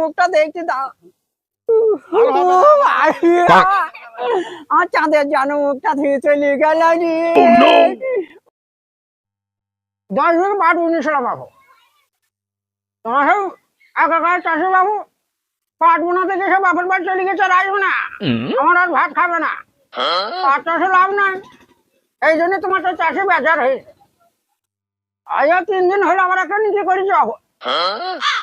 মুখটা দেখতে দাও আর আমার চাঁদের জানো মুখটা চলে গেল দশ থেকে বারো উনিশশো বাবু তোমার সব একাকার চাষি বাবু পাট বোনাতে গেছে বাপের বাড়ি চলে গেছে আর আসবে না। আমার আর ভাত খাবে না। পাট চাষে লাভ নাই। এই জন্য তোমার তো চাষে বেজার হয়েছে। আজ তিন দিন হলো আবার একটা নিজে করে যাব তবে পাট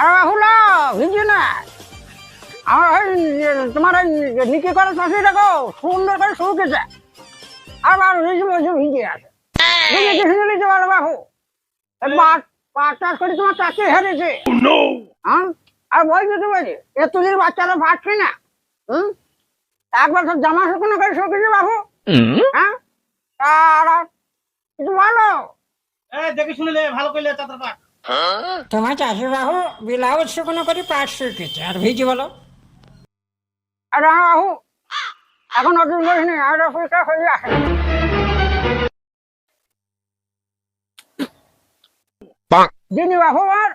আরে বাহুলা ভিজে না। আমার ওই তোমার ওই নিচে করে চাষি দেখো সুন্দর করে শুকেছে আর বার ভিজে আছে। ভিজে কিছু নিতে পারো বাহু পাট পাট চাষ করে তোমার চাষি হেরেছে। হ্যাঁ? আর বলছি তো বলছি এতদিন বাচ্চারা পাচ্ছে না। হুম? একবার তো জামা শুকনো করে শুকেছে বাবু। হ্যাঁ? আর কিছু বলো? এ দেখে শুনলে ভালো করলে পার তোমার চাষি বাবু ব্লাউজ শুকনো করে পাট শুকেছে আর ভিজে বলো। আরে হ্যাঁ বাবু এখন নতুন করিনি আর পরীক্ষা হয়ে আসে দিনি বাবু আর।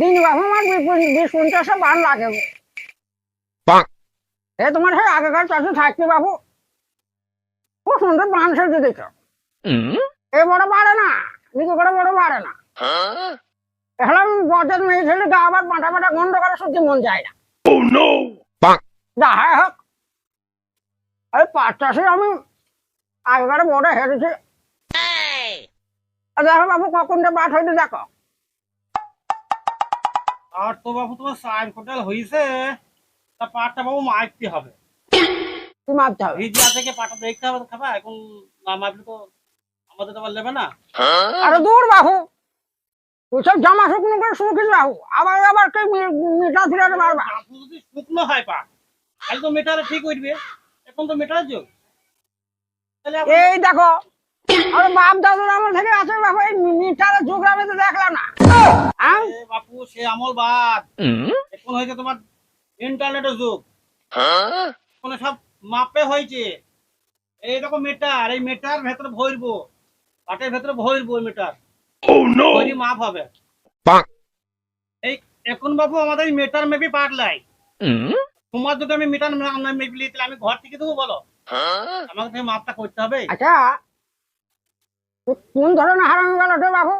দিন বাবু আমার বিশ পঞ্চাশটা বান লাগে গো। এ তোমার সেই আগেকার চাষে থাকতে বাবু সুন্দর বান সেজে দিত এ বড় বাড়ে না নিচে করে বড় বাড়ে না। এখন আমি বজার মেয়ে ছেলে গা আবার পাটা পাটা গন্ড করে সত্যি মন যায় না। যা হোক ওই পাঁচ চাষে আমি আগেকার বড় হেরেছি। আর দেখো বাবু কখনটা বাট হইতে দেখো। আর তো বাবু তোমার সাইন কোটাল হয়েছে তা পাটটা বাবু মারতে হবে। কি মারতে হবে ভিজিয়া থেকে পাটা দেখতে হবে খাবা এখন না মারলে তো আমাদের তো নেবে না। আরে দূর বাবু ওইসব জামা শুকনো করে শুকিস বাবু আবার আবার কে মি- মিঠা ফিরাতে পারবা। যদি শুকনো হয় পাট তাহলে তো মেটারে ঠিক উঠবে। এখন তো মেটার যোগ। এই দেখো আরে বাপ দাদুর আমল থেকে আছে বাবু এই মিঠার যুগ আমি তো দেখলাম না। হ্যাঁ বাপু সে আমল বাদ। এখন হয়েছে তোমার ইন্টারনেটের যুগ। এখন সব মাপে হয়েছে। এই দেখো মেটার এই মেটার ভেতরে ভরবো। পাটের ভেতরে ভরবো ওই মেটার ভরি মাপ হবে। এই এখন বাবু আমাদের মেটার মেপি পাটলাই তোমার যদি আমি মিটার না মেপলি তাহলে আমি ঘর থেকে দেবো বলো? আমাকে তুমি মাপটা করতে হবে? আচ্ছা কোন ধরনের হারামি গেল তো বাবু?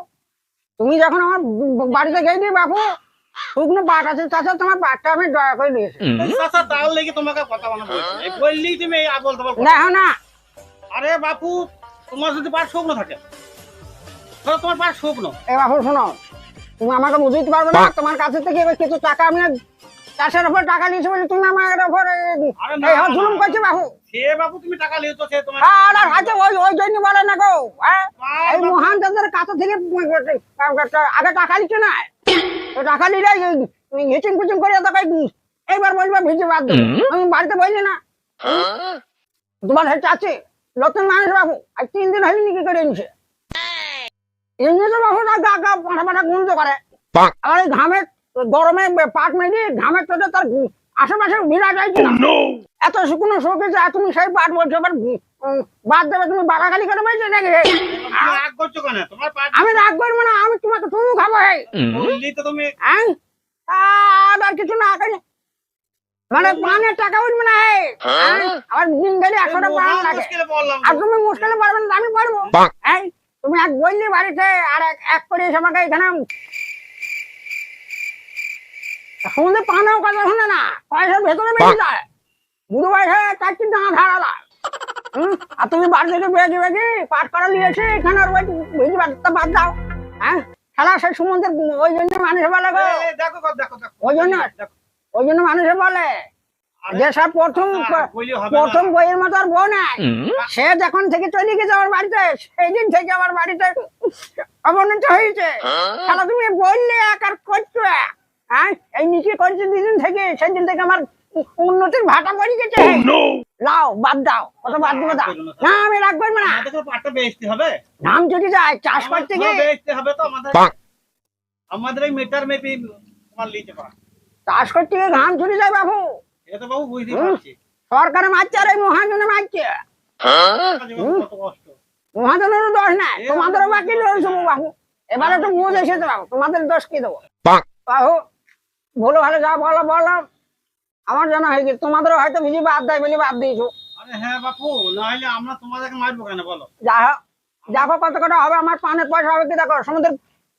তুমি যখন আমার বাড়িতে গেছি বাবু শুকনো পাট আছে? চাচা তোমার পাটটা আমি দয়া করে দিয়েছি চাচা তার লেগে তোমাকে কথা বললি তুমি এই আবল তোমার দেখো না। আরে বাপু তোমার যদি পাট শুকনো থাকে। ধরো তোমার পাট শুকনো। এ বাবু শোনো। তুমি আমাকে বুঝতে পারবে না তোমার কাছে থেকে এবার কিছু টাকা আমি চাষের উপর টাকা নিয়েছি বলে তুমি আমার উপর জুলুম। করছে বাবু সে বাবু তুমি টাকা লিয়েছো সে তোমার আর আর হাতে ওই ওই জন্য বলে না গো হ্যাঁ? এই মহান তাদের কাছে থেকে আগে টাকা নিচ্ছে না? টাকা নিলে হিচিং কুচিং করে তোকে এইবার বলবে ভিজে বাদ আমি বাড়িতে বললি না। তোমার হেড আছে। নতুন মানুষ বাবু আর তিন দিন হয়নি কি করে এনেছে? এমনি বাবু না গা গা পাঠা পাঠা গন্ধ করে। আর এই ঘামে গরমে পাট মেরে ঘামে তোদের তার আশেপাশে ভিড়া যাইছে না এত শুকনো শুকিয়েছে আর তুমি সেই পাট বলছো এবার বাদ দেবে তুমি বাবা খালি করে বলছো নাকি? করছ কেন? তোমার আমি রাগ করব না আমি তোমাকে তুমি খাব বললি তো তুমি হ্যাঁ? আর কিছু না করে মানে পানের টাকা উঠবে না হ্যাঁ? আমার দিন গেলে একশো পান লাগে। আর তুমি মুশকিলে পারবে না আমি পারব তুমি এক বললি বাড়িতে আর এক করে এসে আমাকে এখানে সমুদ্রে পানেও কথা শোনে না পয়সার ভেতরে বেশি যায় বুড়ো বয়সে চারটি দাঁড়া ধারালা আর তুমি বাড়ি থেকে বেগে বেগে পাঠ করা নিয়েছে এখানে আর ওই ভেজি বাদটা বাদ দাও হ্যাঁ? খেলা সেই সমুদ্রের ওই জন্য মানুষ বলে গো। দেখো দেখো দেখো ওই জন্য ওই জন্য মানুষে বলে যে সব প্রথম না। প্রথম বইয়ের মতো আর বউ নাই। সে যখন থেকে চলে গেছে আমার বাড়িতে সেই দিন থেকে আমার বাড়িতে অবনতি হয়েছে। তাহলে তুমি বললে এক আর করছ হ্যাঁ? এই নিচে করছে দুদিন থেকে সেই দিন থেকে আমার উন্নতির ভাটা পড়ে গেছে। লাও বাদ দাও কত বাদ দিবে দাও না আমি রাখব না। তো হবে। নাম যদি যায় চাষ করতে গিয়ে হবে তো আমাদের। আমাদের এই মিটার মেপি তোমার লিতে চাষ করতে গিয়ে ঘাম ছুটে যায় বাবু। এটা তো বাবু বুঝতেই পারছি। সরকারে মারছে আর এই মহাজনে মারছে। কত মহাজনেরও দোষ নাই তোমাদেরও বাকি রয়েছে বাবু। এবার একটু বুঝ এসেছে বাবু তোমাদের দোষ কি দেবো? বাবু ভুলো ভালো যা বলো বলো। আমার জানা হয়ে গেছে তোমাদেরও হয়তো ভিজি বাদ দেয় বলে বাদ দিয়েছ। আরে হ্যাঁ বাপু নাহলে আমরা তোমাদেরকে মারবো কেন বলো? যা হোক কত কত হবে আমার পানের পয়সা হবে কি দেখো সমুদ্র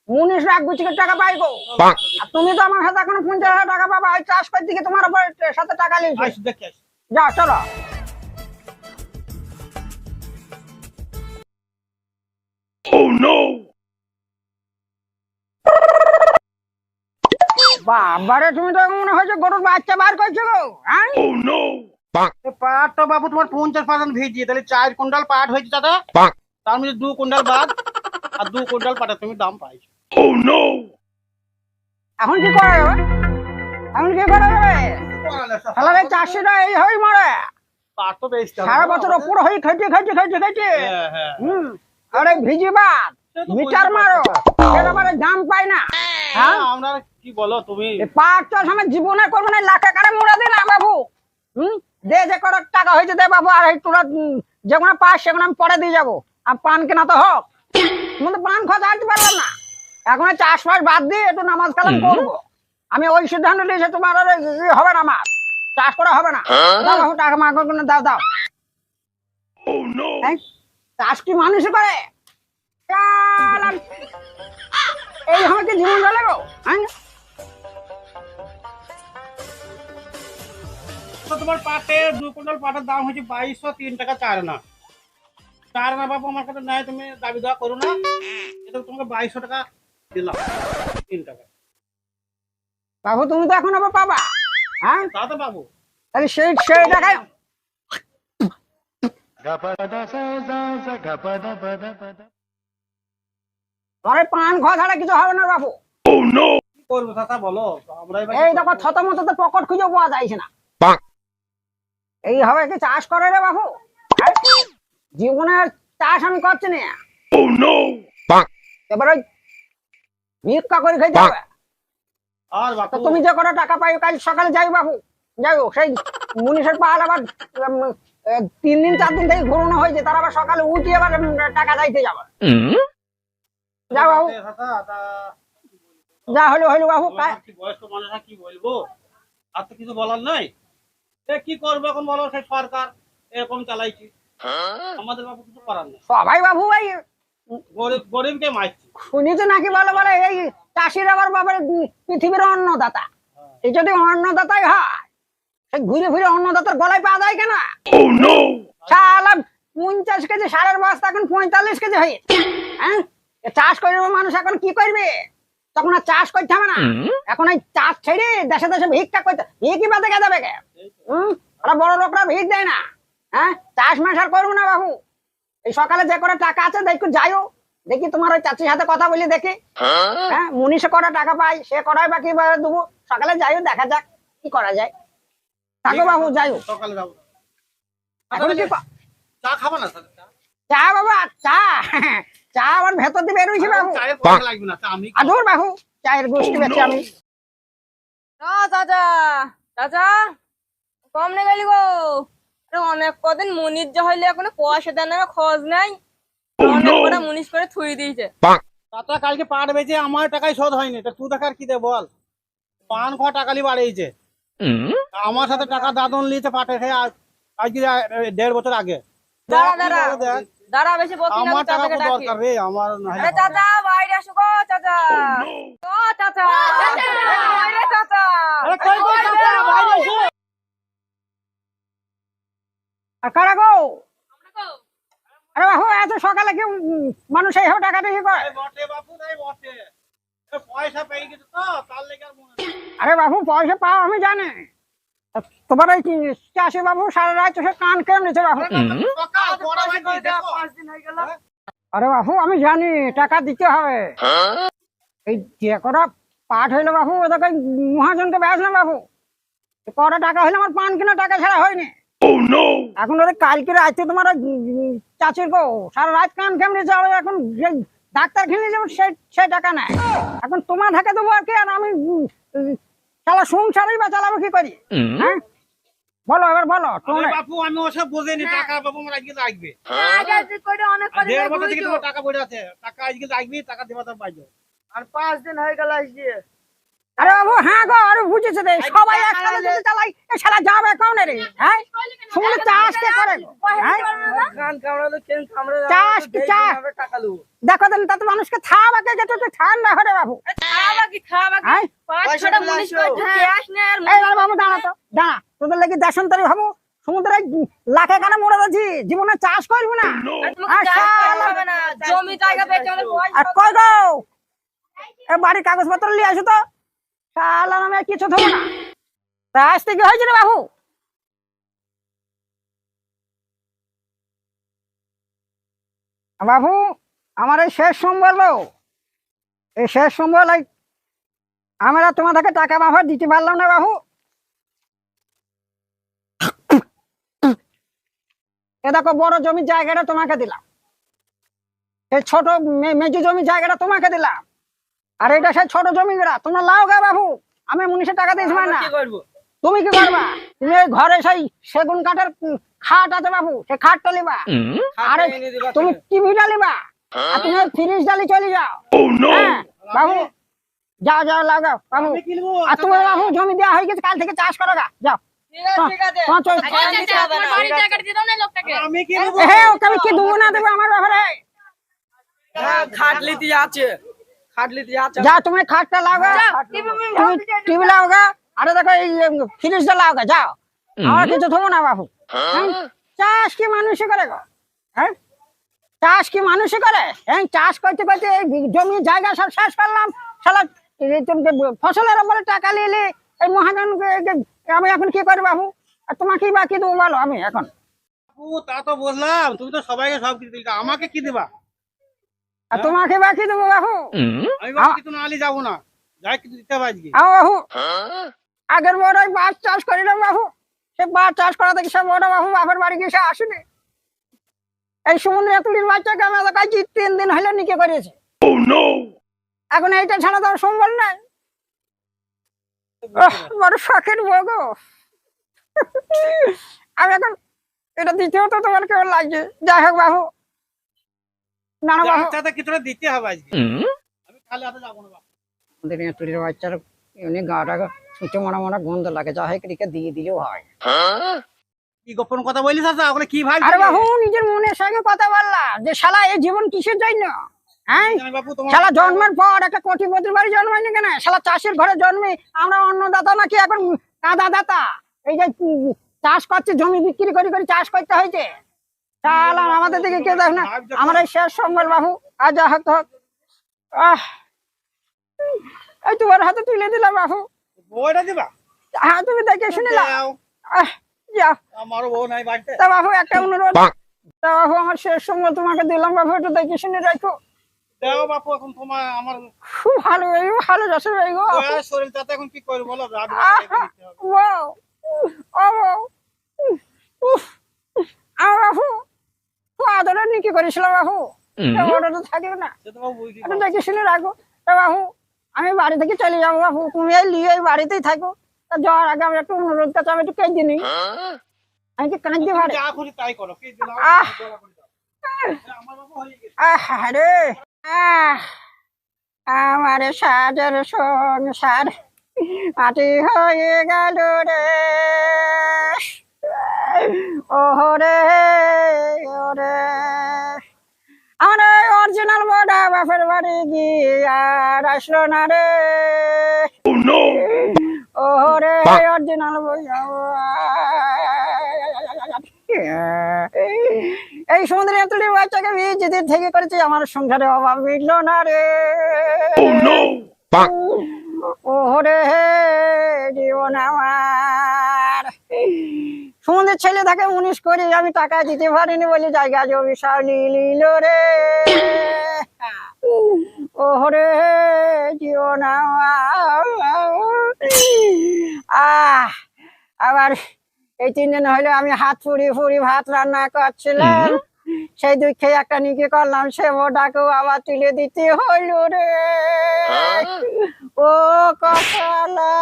উনিশ লাখ গুছিকে টাকা পাই গো। আর তুমি তো আমার সাথে এখনও পঞ্চাশ হাজার টাকা পাবা ওই চাষ করতে গিয়ে তোমার উপর সাথে টাকা নিয়েছি। আইস দেখে আইস। যাও বাবারে তুমি তো মনে হয়েছে গরুর বাচ্চা বার করছ গো হ্যাঁ? এ পাট তো বাবু তোমার পঞ্চাশ পার্সেন্ট ভিজিয়ে তাহলে চার কুইন্টাল পাট হয়েছে দাদা তার মধ্যে দু কুইন্টাল বাদ আর দু কুইন্টাল পাটা তুমি দাম পাইছো। এখন কি করা যাবে? এখন কি করা যাবে? তাহলে চাষিরা এই হয়ে মরে। সারা বছর ওপর হয়ে খেটে খেটে খেটে খেটে। হ্যাঁ হ্যাঁ আরে ভিজি বাদ বুঝতে মারো। এর দাম পাই না। হ্যাঁ হ্যাঁ, আমরা কি বলো তুমি? পাট চাষ আমার জীবনে করব না লাখে কারে মোড়া দিন বাবু। হুম? দে যে কত টাকা হয়েছে দে বাবু আর এই তোরা যেগুলো পাস সেগুলো আমি পরে দিয়ে যাব। আর পান কেনা তো হোক। তুমি তো পান খাওয়া আনতে পারলাম না। এখন চাষবাস বাদ দিয়ে একটু নামাজ কালাম করব আমি ওই সিদ্ধান্ত নিয়েছি তোমার আর হবে না আমার। চাষ করা হবে না। দাও বাবু টাকা মাগ দাও দাও। এই, চাষ কি মানুষ করে। এই আমাকে জীবন চলে গো? হ্যাঁ? তো তোমার পাটে দু কুইন্টাল পাটের দাম হচ্ছে বাইশশো তিন টাকা চার না চার না বাবু আমার কাছে নাই তুমি দাবি দেওয়া করো না। এটা তোমাকে বাইশশো টাকা দিলাম তিন টাকা। বাবু তুমি তো এখন আবার পাবা হ্যাঁ? তা তো বাবু তাহলে সেই সেই টাকায় ঘরে পান খাওয়া ছাড়া কিছু হবে না বাবু। করব বলো। আমরা এই দেখো থত মতো তো পকট খুঁজে পাওয়া যাইছে না। এই হবে কি চাষ করে রে বাবু? হ্যাঁ? জীবনের চাষ আমি করছি না। এবার ওই ভিক্ষা করে খেতে হবে। তুমি যে কটা টাকা পাই কাল সকালে যাই বাবু। যাই হোক সেই মুনিশের পাহাড় আবার তিন দিন চার দিন থেকে ঘুরানো হয়েছে তার আবার সকালে উঠে আবার টাকা চাইতে যাবে। যা বাবু। যা হলো হলো বাবু কি বয়স্ক মানুষরা কি বলব? আর তো কিছু বলার নাই? কি করব এখন বলো সেই সরকার? এরকম চালাইছি। আমাদের বাবু কিছু করার নেই। সবাই বাবু ভাই গরিব গরিবকে মারছি। শুনেছি নাকি বলে বলে এই চাষির আবার বাবার পৃথিবীর অন্নদাতা। এই যদি অন্নদাতাই হয় সে ঘুরে ফিরে অন্নদাতার গলায় পা দেয় কেন? শালা পঞ্চাশ কেজি সারের বস্তা এখন পঁয়তাল্লিশ কেজি হয়ে হ্যাঁ? চাষ করবে মানুষ এখন কি করবে? তখন আর চাষ করতে হবে না। এখন এই চাষ ছেড়ে দেশে দেশে ভিক্ষা করতে ভিকি বাদে কে দেবে হম? ওরা বড় লোকরা ভিক দেয় না। হ্যাঁ? চাষ মাস আর করব না বাবু। এই সকালে যে করে টাকা আছে দেখো যাইও। দেখি তোমার ওই চাচির সাথে কথা বলি দেখি। হ্যাঁ? মুনিশে কটা টাকা পাই সে করাই বাকি দেবো। সকালে যাইও দেখা যাক কি করা যায়। থাকো বাবু যাইও। সকালে যাব। কি ক- চা খাব না চা? চা বাবা চা? চা আমার ভেতর দিয়ে বাবু। চা আমি খাব। আদুর বাবু চায়ের গোষ্ঠী বেশি আমি। গেলি গো। অনেক কদিন মুনির যা হইলে এখনও পয়সা দেন না খোঁজ নাই। অনেক মুনিশ করে থুই দিয়েছে। চাচা কালকে পাট বেচে আমার টাকায় শোধ হয়নি তা তুই দেখার কি দে বল? পান খাওয়া টাকালি বাড়িয়েছে। আমার সাথে টাকা দাদন নিয়েছে পাটে খেয়ে আজ- আজকে দেড় বছর আগে। দাঁড়া দাঁড়া। দাঁড়া বেশি বকি না ডাকি। দরকার রে আমার নাহলে আরে চাচা বাইরে আসো গো চাচা। ও চাচা। বাইরে চাচা। আরে কই গো চাচা, বাইরে। আর কারা গো? আরে বাবু এত সকালে কি মানুষ এইভাবে টাকা দিয়ে করে এই বটে বাপু নাই বটে। পয়সা পেয়ে গেছে তো তার লেগে আর মনে আরে বাবু পয়সা পাও আমি জানি। তোমার এই চাষি বাবু সারা রাত সে কান কেমন বাবু সকাল বড় ভাই কি দেখো? আরে বাবু আমি জানি টাকা দিতে হবে। এই যে কটা পাঠ হইল বাবু ওদেরকে মহাজনকে বেশ না বাবু কটা টাকা হইলে আমার পান কিনা টাকা ছাড়া হয়নি। এখন ওদের কালকে রাতে তোমার উম, গো সারা রাত কান কেমন যাবে এখন যে ডাক্তার খেলে যাব সে সে টাকা নেয়। এখন তোমার ঢাকা দেবো আর কি আর আমি চালা সংসারই বা চালাবো কি করি? হ্যাঁ? বলো এবার বলো বাপু আমি ওসব বোঝেনি টাকা বাবু আমার আজকে লাগবে। তোমার টাকা পড়ে আছে। টাকা আজকে লাগবে টাকা দেওয়া তো পাইছো আর পাঁচ দিন হয়ে গেল আসছে আরে বাবু হ্যাঁ গো আরে বুঝেছে রে। সবাই একসাথে যদি চালাই এ সারা যাবে কোন রে? হ্যাঁ? শুনলে চাষ কে করে গো? হ্যাঁ? কান কামড়ালো কেন কামড়ে চাষ চাষ? দেখো দেন তাতে মানুষকে থাবা কে যেতে তো ঠান্ডা হরে বাবু। খাওয়া কি খাওয়া কি পাঁচ ছটা মুনিশ করে ক্যাশ নেই আর এই বাবু দাঁড়া তো দাঁড়া। তোদের লাগি দেশান্তরি ভাবু সমুদ্রে লাখে কানে মরে যাচ্ছি জীবনে চাষ করবি না। আর শালা- জমি জায়গা বেচে আর কই গো? এ বাড়ির কাগজপত্র নিয়ে আসো তো। শালা নামে কিছু থবো না। তা কি হয়েছে রে বাবু। আমার এই শেষ সম্বল বাবু এই শেষ সম্বল আমরা তোমাদেরকে টাকা মাফা দিতে পারলাম না বাবু। এ দেখো, বড় জমির জায়গাটা তোমাকে দিলাম। এই ছোট মেজু জমির জায়গাটা তোমাকে দিলাম। আর এটা সেই ছোট জমিগুলা। তোমরা লাও গা বাবু। আমি মুনিশের টাকা দিয়েছি না তুমি কি করবা? তুমি ঘরে সেই সেগুন কাঠের খাট আছে বাবু সেই খাটটা লিবা আরে তুমি টিভিটা লিবা আর তুমি ফ্রিজ ডালি চলে যাও। হ্যাঁ, বাবু। যাও যাও লাগাও বাবু। আর তোমার বাবু জমি দেওয়া হয়ে গেছে কাল থেকে চাষ করো গা। যাও। ঠিক আছে ঠিক আছে। তোমার চল- আচ্ছা, আচ্ছা, আমি কিনবো হ্যাঁ আমি কি দেবো না দেবো আমার ব্যাপারে? খাটলিতে আছে। যা তুমি খাটটা টিভি আরে দেখো এই ফ্রিজটা যাও। আমার কিছু না বাবু হ্যাঁ? চাষ কি করে গো? হ্যাঁ? চাষ কি করে? হ্যাঁ? চাষ করতে করতে এই জমি জায়গা সব শেষ করলাম। ফসলের উপরে টাকা নিলে এই মহাজন আমি এখন কি করি বাবু আর তোমাকে বাকি দেবো বলো আমি এখন। তা তো বুঝলাম তুমি তো সবাইকে সব কিছু আমাকে কি দেবা? আর তোমাকে বাকি দেবো বাহু। আমি কিছু আলি যাব না। যাই কিছু দিতে আও বাবু আগের বড় ওই মাছ চাষ করিলাম বাহু। সে মাছ চাষ করা থেকে সব বড় বাহু বাপের বাড়ি গিয়ে সে আসেনি। এই সমুদ্রে তুলির বাচ্চাকে আমি দেখাচ্ছি তিন দিন হলে নিকে করেছে এখন এইটা ছাড়া তো আর সম্বল নাই। বড় শখের বগো আমি এখন এটা দ্বিতীয়ত তোমার কেমন লাগছে? যাই হোক বাবু না না কিছুটা দিতে হবে আজকে। আমি খালি হাতে যাব না আমাদের এই বাচ্চার এমনি গাটা ছুঁচে মরা মরা গন্ধ লাগে যা হয় এদিকে দিয়ে দিলেও হয়। কি গোপন কথা বলিস চাচা ওগুলো কি ভাই আরে বাবু নিজের মনের সঙ্গে কথা বললাম যে শালা এই জীবন কিসের জন্য? হ্যাঁ? শালা জন্মের পর একটা কোটিপতির বাড়ি জন্মায়নি কেন? শালা চাষের ঘরে জন্মে আমরা অন্নদাতা নাকি এখন কাদা দাতা এই যে চাষ করছে জমি বিক্রি করে করে চাষ করতে হয়েছে। শালা আমাদের দিকে কে দেখ না? আমার এই শেষ সম্বল বাবু। আর যা হোক আহ। এই তোমার হাতে তুলে দিলাম বাবু। বউটা দিবা? হ্যাঁ তুমি দেখে শুনিলাম যাও। আমারও বউ নাই বাড়িতে। তা বাবু একটা অনুরোধ। তা বাবু আমার শেষ সময় তোমাকে দিলাম বাবু। একটু দেখে শুনে রাখো। দাও বাপু এখন তোমার আমার খুব ভালো এই ভালো যশোর এই গো। বয়স শরীর তাতে এখন কি করব বলো? রাত আহা, wow. ও wow. উফ, আমার বাবু খুব আদরে নিকি করেছিল বাবু ওটা তো থাকিও না। দেখে শুনে রাখো তা বাবু আমি বাড়ি থেকে চলে যাব বাবু। তুমি এই লিয়ে বাড়িতেই থাকো। তা যাওয়ার আগে আমি একটু অনুরোধ করছি আমি একটু কেঁদে নিই। আমি কি কাঁদতে পারি দাও। আমার বাবু হয়ে গেছে। আহ রে। আহ আমার সাজের সংসার মাটি হয়ে গেল রে। ওরে আর আসলো না রে। ওরে অরিজিনাল বইয়া। এই সমুদ্রে তুলি বাচ্চাকে বিয়ে যেদিন থেকে করেছি আমার সংসারে অভাব মিটল না রে। ওরে জীবন আমার। সমুদ্রের ছেলে তাকে মুনিশ করে আমি টাকা দিতে পারিনি বলে জায়গা জমি সব নিল রে। ওহরে জীবন আহ, আবার এই তিন দিন হলে আমি হাত ফুড়ি ফুড়ি ভাত রান্না করছিলাম। সেই দুঃখে একটা নিকে করলাম, সে ওটাকেও আবার তুলে দিতে হইল রে ও কপালা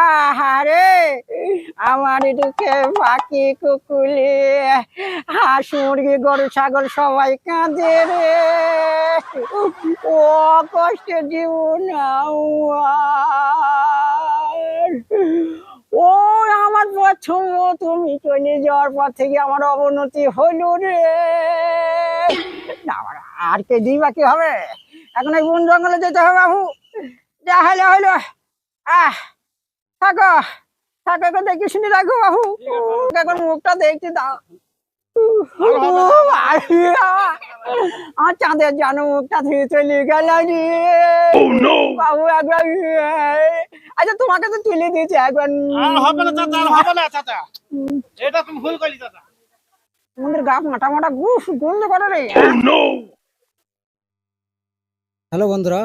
আহারে, আমার দুঃখে বাকি কুকুলে হাঁস, মুরগি, গরু, ছাগল সবাই কাঁদে রে ও কষ্টে জীবন। ও আমার প্রথম তুমি চলে যাওয়ার পর থেকে আমার অবনতি হলো রে। আর কে দিই বাকি হবে? এখন এই বন জঙ্গলে যেতে হবে বাবু। যা হলে হইল আহ থাকো থাকো দেখি শুনে রাখো বাবু। এখন মুখটা দেখতে দাও। আমার চাঁদের জানো মুখটা ধুয়ে চলে গেল রে। বাবু একবার আচ্ছা তোমাকে তো তুলে দিয়েছে একবার আর হবে না চাচা আর হবে না চাচা। এটা তুমি ভুল করলি চাচা। গা মাটা মাটা গন্ধ করে রে। হ্যালো বন্ধুরা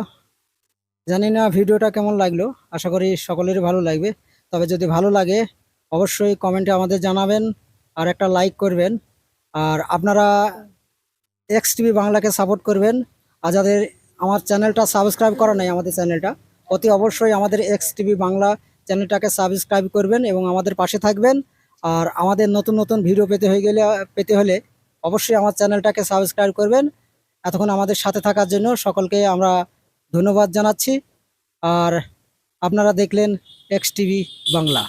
জানি না ভিডিওটা কেমন লাগল আশা করি সকলেরই ভালো লাগবে। তবে যদি ভালো লাগে অবশ্যই কমেন্টে আমাদের জানাবেন আর একটা লাইক করবেন। আর আপনারা এক্স টিভি বাংলাকে সাপোর্ট করবেন। আর যাদের আমার চ্যানেলটা সাবস্ক্রাইব করা নাই আমাদের চ্যানেলটা অতি অবশ্যই আমাদের এক্স টিভি বাংলা চ্যানেলটাকে সাবস্ক্রাইব করবেন এবং আমাদের পাশে থাকবেন। আর আমাদের নতুন নতুন ভিডিও পেতে হয়ে গেলে, পেতে হলে অবশ্যই আমার চ্যানেলটাকে সাবস্ক্রাইব করবেন। এতক্ষণ আমাদের সাথে থাকার জন্য সকলকে আমরা ধন্যবাদ জানাচ্ছি। আর আপনারা দেখলেন এক্স টিভি বাংলা।